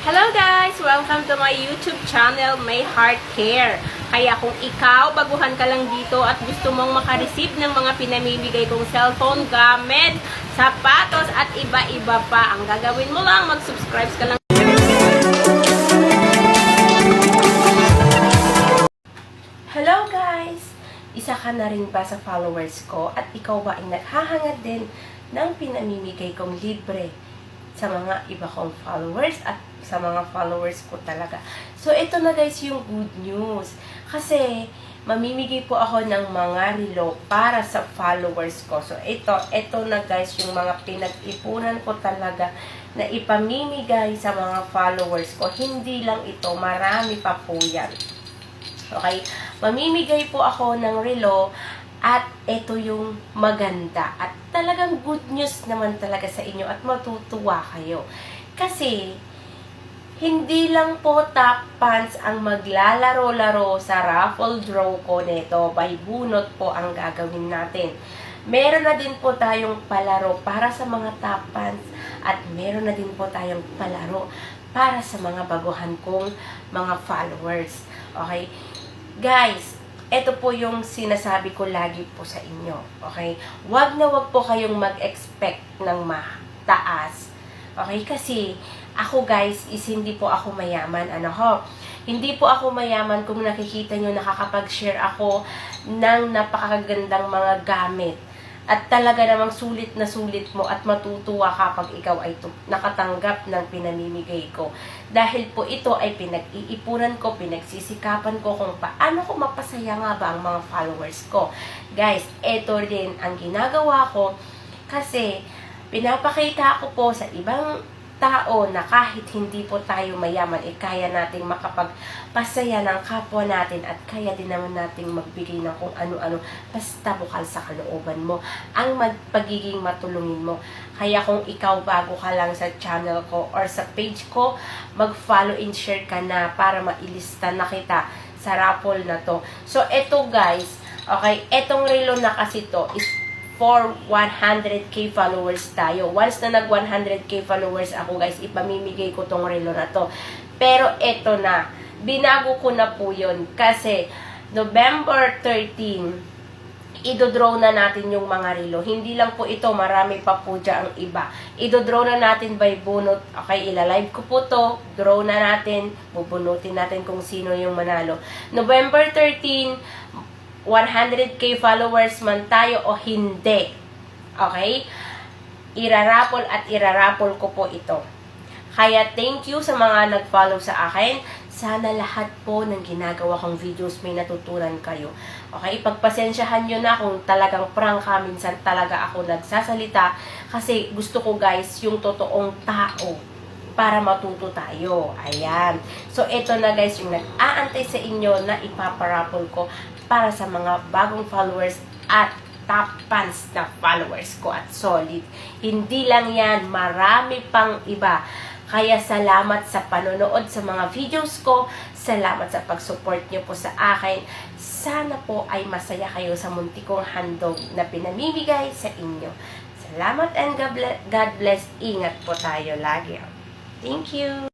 Hello guys! Welcome to my YouTube channel, May Heart Care. Kaya kung ikaw, baguhan ka lang dito at gusto mong makareceive ng mga pinamimigay kong cellphone, gamit, sapatos at iba-iba pa, ang gagawin mo lang, mag-subscribe ka lang. Hello guys! Isa ka na rin ba sa followers ko at ikaw ba ay naghahangad din ng pinamimigay kong libre sa mga iba kong followers at sa mga followers ko talaga. So, ito na guys yung good news. Kasi, mamimigay po ako ng mga relo para sa followers ko. So, ito, ito na guys yung mga pinag-ipunan ko talaga na ipamimigay sa mga followers ko. Hindi lang ito, marami pa po yan. Okay? Mamimigay po ako ng relo at ito yung maganda. At talagang good news naman talaga sa inyo at matutuwa kayo. Kasi, hindi lang po top pants ang maglalaro-laro sa raffle draw ko nito. By bunot po ang gagawin natin. Meron na din po tayong palaro para sa mga top pants at meron na din po tayong palaro para sa mga baguhan kong mga followers. Okay? Guys, ito po yung sinasabi ko lagi po sa inyo. Okay? Huwag na huwag po kayong mag-expect ng mataas. Okay? Kasi, ako guys, is hindi po ako mayaman. Ano ho? Hindi po ako mayaman kung nakikita nyo nakakapag-share ako ng napakagandang mga gamit. At talaga namang sulit na sulit mo at matutuwa kapag ikaw ay nakatanggap ng pinamimigay ko. Dahil po ito ay pinag-iipunan ko, pinagsisikapan ko kung paano ko mapasaya nga ba ang mga followers ko. Guys, ito din ang ginagawa ko kasi pinapakita ko po sa ibang tao na kahit hindi po tayo mayaman, eh kaya nating makapagpasaya ng kapwa natin at kaya din naman nating magbigay ng kung ano-ano basta bukal sa kalooban mo ang magpagiging matulungin mo. Kaya kung ikaw bago ka lang sa channel ko or sa page ko, mag-follow and share ka na para mailista na kita sa raffle na to. So, eto guys, okay, etong relo na kasi to is for 100k followers tayo. Once na nag 100k followers ako guys, ipamimigay ko tong relo na to. Pero eto na, binago ko na po yun kasi November 13, idodraw na natin yung mga relo. Hindi lang po ito, marami pa po dyan ang iba. Idodraw na natin by bunot. Okay, ilalive ko po to. Draw na natin. Bubunutin natin kung sino yung manalo. November 13, 100k followers man tayo o hindi. Okay? Irarapol at irarapol ko po ito. Kaya thank you sa mga nag-follow sa akin. Sana lahat po ng ginagawa kong videos may natutunan kayo. Okay? Pagpasensyahan nyo na kung talagang prank ka. Minsan talaga ako nagsasalita. Kasi gusto ko guys yung totoong tao para matuto tayo. Ayan. So, ito na guys yung nag-aantay sa inyo na ipaparapol ko para sa mga bagong followers at top fans na followers ko at solid. Hindi lang yan, marami pang iba. Kaya salamat sa panonood sa mga videos ko. Salamat sa pag-support nyo po sa akin. Sana po ay masaya kayo sa munti kong handog na pinamimigay sa inyo. Salamat and God bless. Ingat po tayo lagi. Thank you.